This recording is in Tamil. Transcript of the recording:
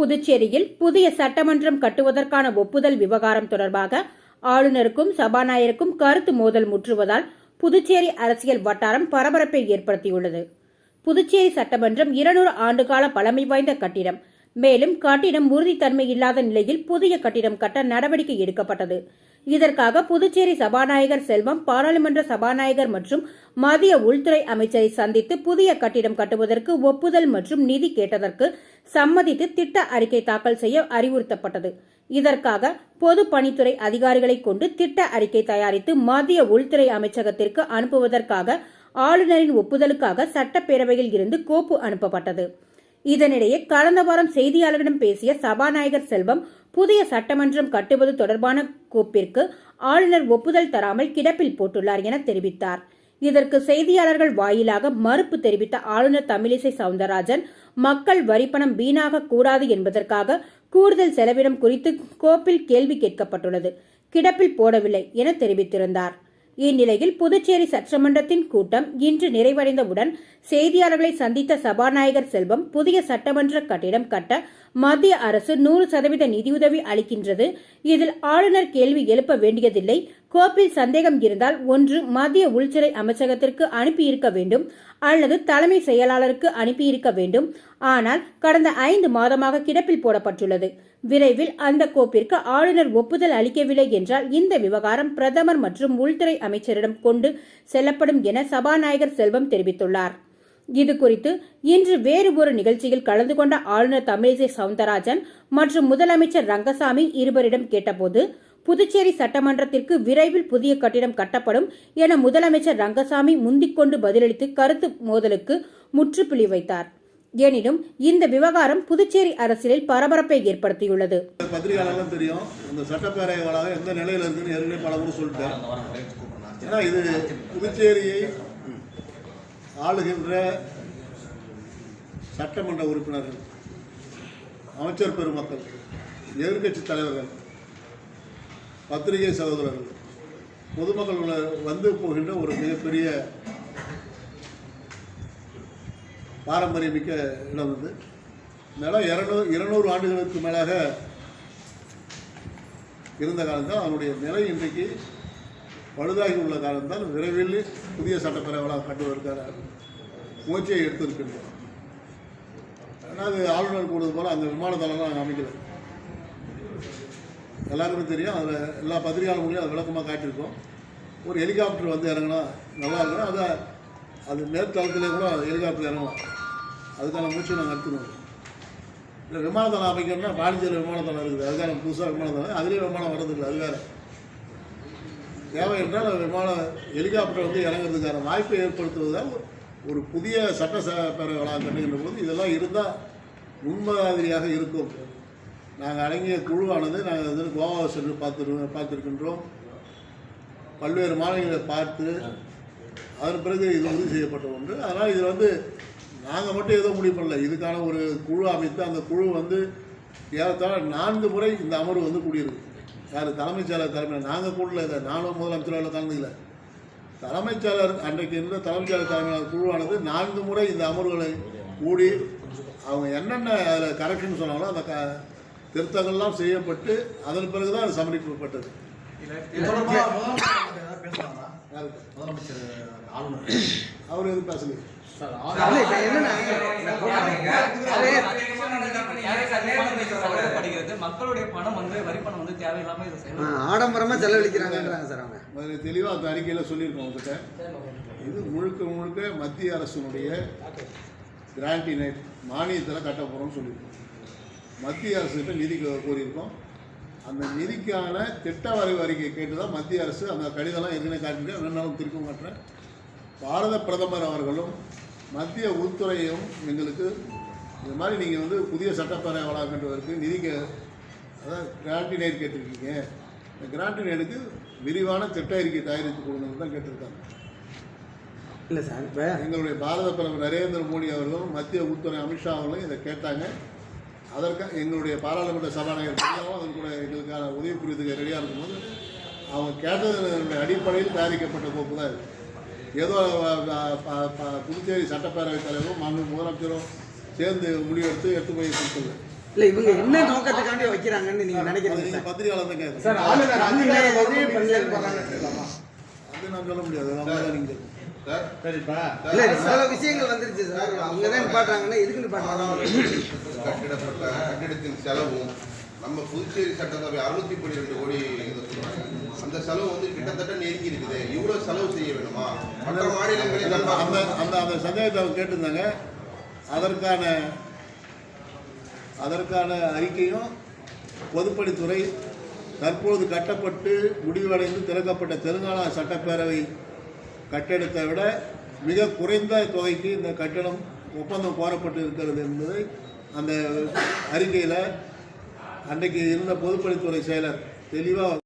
புதுச்சேரியில் புதிய சட்டமன்றம் கட்டுவதற்கான ஒப்புதல் விவகாரம் தொடர்பாக ஆளுநருக்கும் சபாநாயகருக்கும் கருத்து மோதல் முற்றுவதால் புதுச்சேரி அரசியல் வட்டாரம் பரபரப்பை ஏற்படுத்தியுள்ளது. புதுச்சேரி சட்டமன்றம் இருநூறு ஆண்டுகால பழமை வாய்ந்த கட்டிடம். மேலும் கட்டிடம் உறுதித்தன்மை இல்லாத நிலையில் புதிய கட்டிடம் கட்ட நடவடிக்கை எடுக்கப்பட்டது. இதற்காக புதுச்சேரி சபாநாயகர் செல்வம் பாராளுமன்ற சபாநாயகர் மற்றும் மத்திய உள்துறை அமைச்சரை சந்தித்து புதிய கட்டிடம் கட்டுவதற்கு ஒப்புதல் மற்றும் நிதி கேட்டதற்கு சம்மதித்து திட்ட அறிக்கை தாக்கல் செய்ய அறிவுறுத்தப்பட்டது. இதற்காக பொது பணித்துறை அதிகாரிகளை கொண்டு திட்ட அறிக்கை தயாரித்து மத்திய உள்துறை அமைச்சகத்திற்கு அனுப்புவதற்காக ஆளுநரின் ஒப்புதலுக்காக சட்டப்பேரவையில் இருந்து கோப்பு அனுப்பப்பட்டது. இதனிடையே கடந்த வாரம் செய்தியாளர்களிடம் பேசிய சபாநாயகர் செல்வம் புதிய சட்டமன்றம் கட்டுவது தொடர்பான கோப்பிற்கு ஆளுநர் ஒப்புதல் தராமல் கிடப்பில் போட்டுள்ளார் என தெரிவித்தார். இதற்கு செய்தியாளர்கள் வாயிலாக மறுப்பு தெரிவித்த ஆளுநர் தமிழிசை சவுந்தரராஜன் மக்கள் வரிப்பணம் வீணாக கூடாது என்பதற்காக கூடுதல் செலவினம் குறித்து கோப்பில் கேள்வி கேட்கப்பட்டுள்ளது. கிடப்பில் போடவில்லை என தெரிவித்திருந்தார். இந்நிலையில் புதுச்சேரி சட்டமன்றத்தின் கூட்டம் இன்று நிறைவடைந்தவுடன் செய்தியாளர்களை சந்தித்த சபாநாயகர் செல்வம் புதிய சட்டமன்ற கட்டிடம் கட்ட மத்திய அரசு நூறு சதவீத நிதியுதவி அளிக்கின்றது. இதில் ஆளுநர் கேள்வி எழுப்ப வேண்டியதில்லை. கோப்பில் சந்தேகம் இருந்தால் ஒன்று மத்திய உள்துறை அமைச்சகத்திற்கு அனுப்பியிருக்க வேண்டும். அல்லது தலைமை செயலாளருக்கு அனுப்பியிருக்க வேண்டும். ஆனால் கடந்த ஐந்து மாதமாக கிடப்பில் போடப்பட்டுள்ளது. விரைவில் அந்த கோப்பிற்கு ஆளுநர் ஒப்புதல் அளிக்கவில்லை என்றால் இந்த விவகாரம் பிரதமர் மற்றும் உள்துறை அமைச்சரிடம் கொண்டு செல்லப்படும் என சபாநாயகர் செல்வம் தெரிவித்துள்ளார். இது குறித்து இன்று வேறு ஒரு நிகழ்ச்சியில் கலந்து கொண்ட ஆளுநர் தமிழிசை சவுந்தரராஜன் மற்றும் முதலமைச்சர் ரங்கசாமி இருவரிடம் கேட்டபோது புதுச்சேரி சட்டமன்றத்திற்கு விரைவில் புதிய கட்டிடம் கட்டப்படும் என முதலமைச்சர் ரங்கசாமி முந்திக்கொண்டு பதிலளித்து கருத்து மோதலுக்கு முற்றுப்புள்ளி வைத்தார். எனினும் இந்த விவகாரம் புதுச்சேரி அரசியலில் பரபரப்பை ஏற்படுத்தியுள்ளது. பத்திரிகையாளர்கள் தெரியும் இந்த சட்டப்பேரவை வளாகம் எந்த நிலையில் இருக்குன்னு ஏற்கனவே பல முறை சொல்லிட்டேன். ஏன்னா இது புதுச்சேரியை ஆளுகின்ற சட்டமன்ற உறுப்பினர்கள் அமைச்சர் பெருமக்கள் எதிர்க்கட்சி தலைவர்கள் பத்திரிகை சகோதரர்கள் பொதுமக்கள் உள்ள- வந்து போகின்ற ஒரு மிகப்பெரிய பாரம்பரியமிக்க இடம் இது நிலம் இரநூறு இருநூறு ஆண்டுகளுக்கு மேலாக இருந்த காலம்தான். அதனுடைய நிலை இன்றைக்கு பழுதாகி உள்ள காலம்தான். விரைவில் புதிய சட்டப்பேரவைகளாக கட்டுவதற்கான முயற்சியை எடுத்திருக்கின்றோம் ஆனால் அது ஆளுநர் கூடுவது போல் அந்த விமானத்தளம்லாம் நாங்கள் அமைக்கல. எல்லாருக்குமே தெரியும். அதில் எல்லா பத்திரிகையாளர்களையும் அதை விளக்கமாக காட்டியிருக்கோம். ஒரு ஹெலிகாப்டர் வந்து இறங்கினா நல்லா இருக்கும். அதை அது மேற்தளத்திலே கூட ஹெலிகாப்டர் இறங்கலாம். அதுக்கான முயற்சி நாங்கள் எடுத்துக்கணும் இல்லை விமானத்தளம் அமைக்கணும்னா பாண்டிச்சேரி விமானத்தளம் இருக்குது. அதுக்கான புதுசாக விமானத்தளம். அதுலேயே விமானம் வர்றதில்லை அது வேறு. தேவை என்றால் விமானம் ஹெலிகாப்டர் வந்து இறங்குறதுக்கான வாய்ப்பை ஏற்படுத்துவதால் ஒரு புதிய சட்டசபை வளாகம் கட்டுகின்ற போது இதெல்லாம் இருந்தால் முன்மாதிரியாக இருக்கும். நாங்கள் அடங்கிய குழுவானது நாங்கள் வந்து கோவாவை சென்று பார்த்துரு பார்த்துருக்கின்றோம். பல்வேறு மாநிலங்களை பார்த்து அதன் பிறகு இது உறுதி செய்யப்பட்ட ஒன்று. அதனால் இது வந்து நாங்கள் மட்டும் ஏதோ முடிவு பண்ணல. இதுக்கான ஒரு குழு அமைத்து அந்த குழு வந்து ஏறத்தாழ நான்கு முறை இந்த அமர்வு வந்து கூடியிருக்கு. யார் தலைமைச் செயலர் தலைமையில்? நாங்கள் கூடல இதை. நானும் முதலமைச்சரால் கலந்துக்கல தலைமைச் செயலர் அன்றைக்கு இருந்த தலைமைச் செயலர் தலைமையிலான குழுவானது நான்கு முறை இந்த அமர்வுகளை கூடி அவங்க என்னென்ன அதில் கரெக்ஷன் சொன்னாங்களோ அந்த க திருத்தங்கள்லாம் செய்யப்பட்டு அதன் பிறகு தான் அது சமர்ப்பிக்கப்பட்டது. அவர் எதுவும் பேசலையே. மக்களுடைய பணம் வந்து வரி பணம் வந்து தேவையில்லாம ஆடம்பரமா செலவழிக்கிறாங்கன்றாங்க சார் அவங்க அதில் தெளிவாக அந்த அறிக்கையில் சொல்லியிருக்கோம் உங்ககிட்ட இது முழுக்க முழுக்க மத்திய அரசினுடைய கிராண்டினை மானியத்தில் கட்ட போகிறோம்னு சொல்லியிருக்கோம் மத்திய அரசுகிட்ட நிதி கோரியிருக்கோம் அந்த நிதிக்கான திட்ட வரைவு அறிக்கை கேட்டு தான் மத்திய அரசு அந்த கடிதம்லாம் ஏற்கனவே காட்டிட்டு ரெண்டாலும் திரும்ப மாட்டேன் பாரத பிரதமர் அவர்களும் மத்திய உள்துறையும் எங்களுக்கு இது மாதிரி நீங்கள் வந்து புதிய சட்டப்பேரவை வளாகம் கட்டுவதற்கு நிதிக்கு அதாவது கிராண்டினைட் கேட்டிருக்கீங்க. இந்த கிராண்டினைடுக்கு விரிவான திட்ட அறிக்கை தயாரித்து கொடுங்கன்னு தான் கேட்டிருக்காங்க. இல்ல சார் இப்ப எங்களுடைய பாரத பிரதமர் நரேந்திர மோடி அவர்களும் மத்திய உள்துறை அமித்ஷா அவர்களும் இதை கேட்டாங்க. அதற்காக எங்களுடைய பாராளுமன்ற சபாநாயகர் பிரியாவும் அதன் கூட எங்களுக்கான உதவி புரியுதுக்கு ரெடியாக இருக்கும்போது அவங்க கேட்டதனுடைய அடிப்படையில் தயாரிக்கப்பட்ட கோப்பு தான் இது. ஏதோ புதுச்சேரி சட்டப்பேரவைத் தலைவரும் மாண்பு முதலமைச்சரும் சேர்ந்து முடிவெடுத்து எடுத்து போய் கொடுத்தது. இல்ல இவங்க என்ன நோக்கத்துக்காண்டி வைக்கிறாங்கன்னு நீங்க நினைக்கிறீங்க பத்திரிகையாளர் தான் சார்? அது நான் சொல்ல முடியாது. சரிப்பா. இல்ல சில விஷயங்கள் வந்துருச்சு சார். அவங்க தான் நிப்பாட்டுறாங்கன்னா எதுக்கு நிப்பாட்டுறாங்க? கட்டிடப்பட்ட கட்டிடத்தின் செலவும் நம்ம புதுச்சேரி சட்டசபை அறுநூத்தி பன்னிரெண்டு கோடி சொல்றாங்க அந்த செலவு வந்து கிட்டத்தட்ட நெருங்கி இருக்குது. இவ்வளவு செலவு செய்ய வேணுமா? மற்ற மாநிலங்களில் அந்த அந்த அந்த சந்தேகத்தை அவங்க கேட்டிருந்தாங்க. அதற்கான அதற்கான அறிக்கையும் பொதுப்பணித்துறை தற்போது கட்டப்பட்டு முடிவடைந்து திறக்கப்பட்ட தெலுங்கானா சட்டப்பேரவை கட்டிடத்தை விட மிக குறைந்த தொகைக்கு இந்த கட்டடம் ஒப்பந்தம் கோரப்பட்டு இருக்கிறது என்பதை அந்த அறிக்கையில் அன்றைக்கு இருந்த பொதுப்பணித்துறை செயலர் தெளிவாக